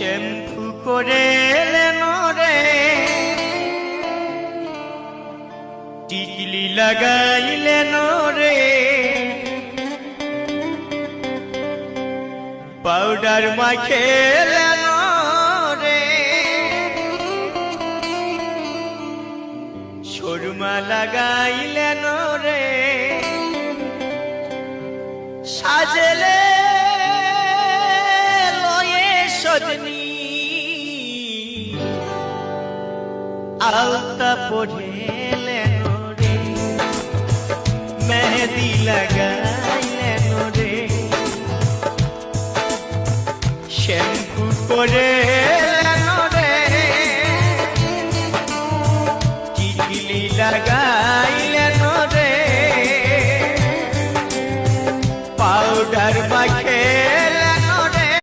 Shampoo করে রে। টিকলি লাগাইলেন রে। পাউডার মাখেলেন রে। সুরমা লাগাইলেন রে। সাজলে সজনী আলতা পড়েলেন রে মেহেদি লাগাইলেন রে শ্যাম্পু করে লাগাইলেন রে পাউডার মাখে